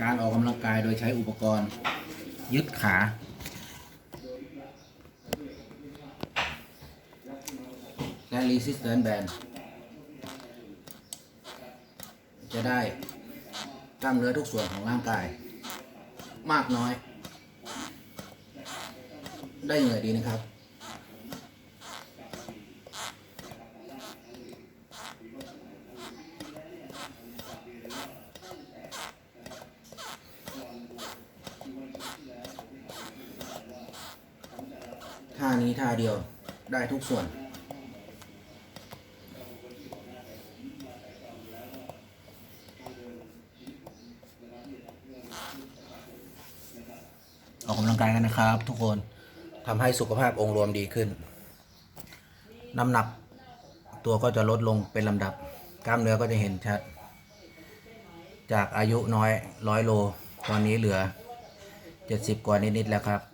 การออกกำลังกายโดยใช้อุปกรณ์ ยึดขา และ resistance band จะได้กล้ามเนื้อทุกส่วนของร่างกาย มากน้อย ได้เหนื่อยดีนะครับ ท่านี้ท่าเดียวได้ทุกส่วนออกกำลังกายกันนะครับทุกคนทำให้สุขภาพองค์รวมดีขึ้น น้ำหนักตัวก็จะลดลงเป็นลำดับ กล้ามเนื้อก็จะเห็นชัด จากอายุน้อยร้อยโล ตอนนี้เหลือ 70 กว่านิด ๆ แล้วครับ